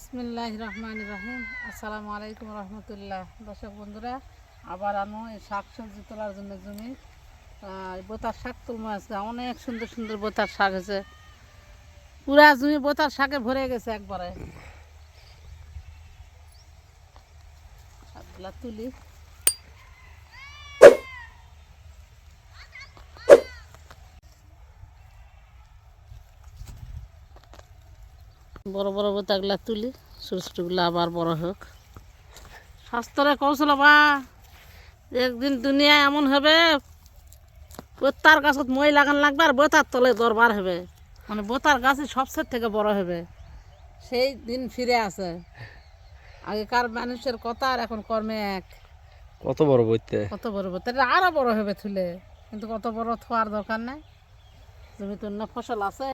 বিসমিল্লাহ রহমান রহিম। আসসালামু আলাইকুম রহমতুল্লাহ। দর্শক বন্ধুরা, আবার আনো এই শাক সবজি তোলার জন্য জমি। বোতার শাক তুলবো আছে অনেক সুন্দর সুন্দর বোতার শাক হয়েছে পুরা জমি বোতার শাকে ভরে গেছে একবারে। তুলি। বড় বড় বোতাগুলা তুলি ছোট ছোটগুলো আবার বড় হোক। স্বাস্থ্যরে কৌশল বা একদিন দুনিয়া এমন হবে বোতার গাছত মই লাগান লাগবে আর বোতার তলে দরবার হবে। মানে বোতার গাছই সবচেয়ে থেকে বড় হবে। সেই দিন ফিরে আসে। আগেকার মানুষের কথা আর এখন কর্মে এক। কত বড় বইতে? কত বড় বোতার আরও বড় হবে থুলে। কিন্তু কত বড় থোয়ার দরকার নাই। জমিতে অন্য ফসল আছে।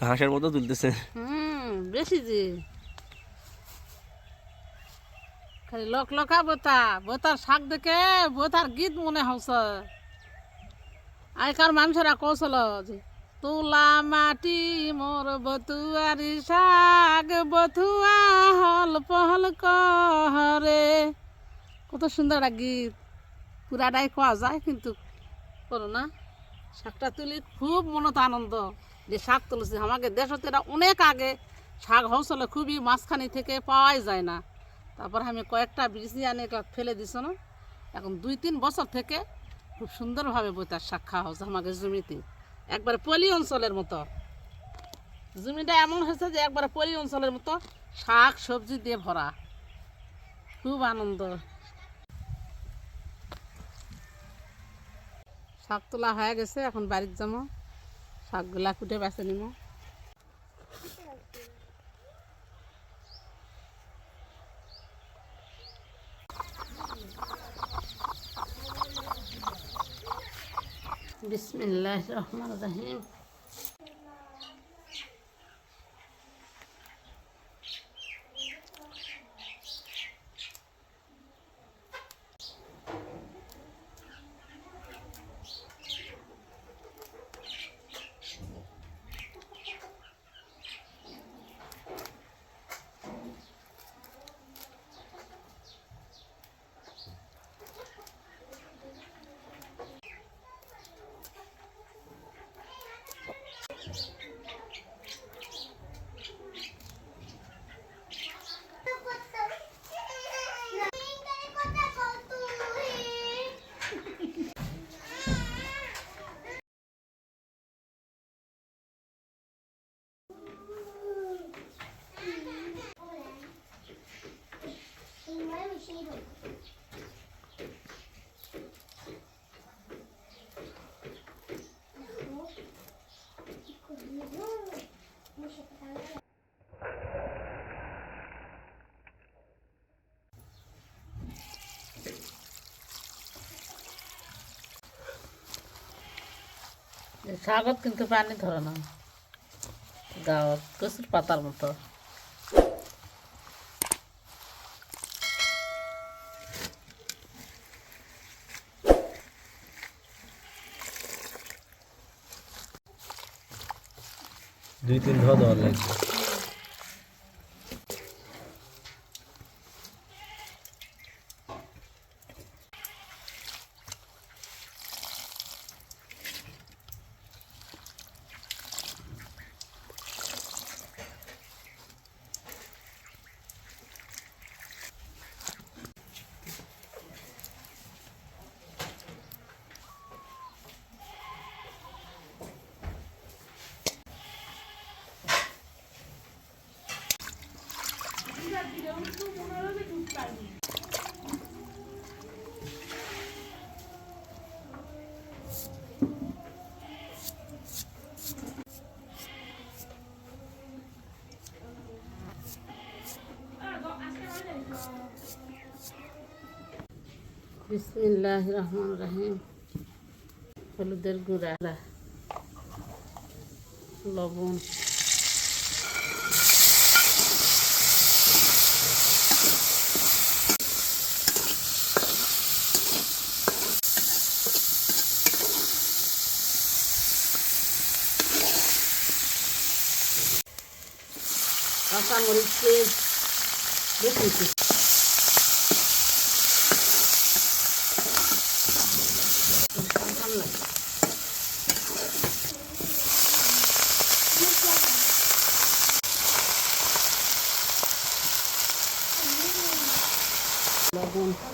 ঘাসের মতো তুলতেছে। হুম, বেশি খালি লক লকা বোতা, বোতার শাক দেখে বোতার গীত মনে মানুষেরা কৌশল যে, তুলা মাটি, মোর বতুয়ারি শাক বথুয়া হল পহল কহরে। কত সুন্দর একটা গীত। পুরাটাই কোয়া যায় কিন্তু করো না। শাকটা তুলি খুব মনত আনন্দ। যে শাক তুলেছি। আমাকে দেশতে এটা অনেক আগে শাক হয়েছিল খুবই মাঝখানি থেকে পাওয়াই যায় না। তারপর আমি কয়েকটা বিড়ি আনে এটা ফেলে দিছ না। এখন দুই তিন বছর থেকে খুব সুন্দরভাবে বইতার শাক খাওয়া হচ্ছে আমাকে জমিতে। একবার পলি অঞ্চলের মতো। জমিটা এমন হয়েছে যে একবার পলি অঞ্চলের মতো শাক সবজি দিয়ে ভরা। খুব আনন্দ। শাক তোলা হয়ে গেছে, এখন বাড়ির যাব। শাকগুলা কুটে বেছে নিব। বিসমিল্লাহ রহমান রহিম। শাকত কিন্তু পানি ধরে না। গাঁৱত কচুর পাতার মতো। দুই তিন ধোয়া দেওয়ার লাগবে। বিসমিল্লাহ রহমান রাহিম হলুদের গুঁড়া লবণ। 朝盛りつけよく行くラゴン。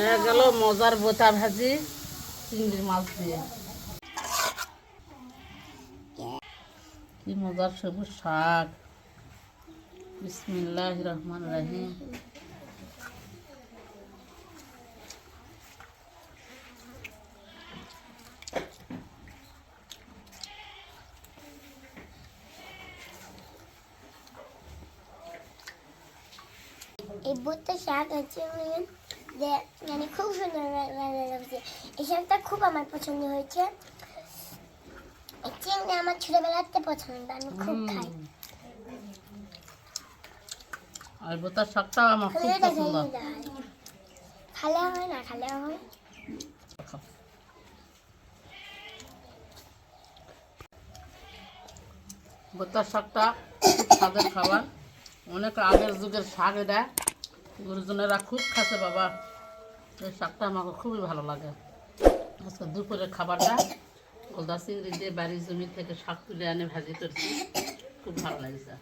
হয়ে গেল মজার বোতা ভাজি চিংড়ি মাছ দিয়ে। কি মজার সবুজ শাক। বিসমিল্লাহ রহমান রাহিম। এই বুটটা শাক মানে যে মানে খুব সুন্দর লাগছে এই শাকটা খুব আমার পছন্দ হয়েছে চিংড়ি আমার ছোটবেলাতে পছন্দ আমি খুব খাই আর বোতার শাকটা আমার খুব পছন্দ খালে হয় না খালে হয় বোতার শাকটা স্বাদের খাবার অনেক আগের যুগের শাক এটা গুরুজনেরা খুব খাসে বাবা। এই শাকটা আমাকে খুবই ভালো লাগে। আজকে দুপুরের খাবারটা গোলদা চিংড়ি দিয়ে বাড়ির জমি থেকে শাক তুলে আনে ভাজি করছি। খুব ভালো লাগছে।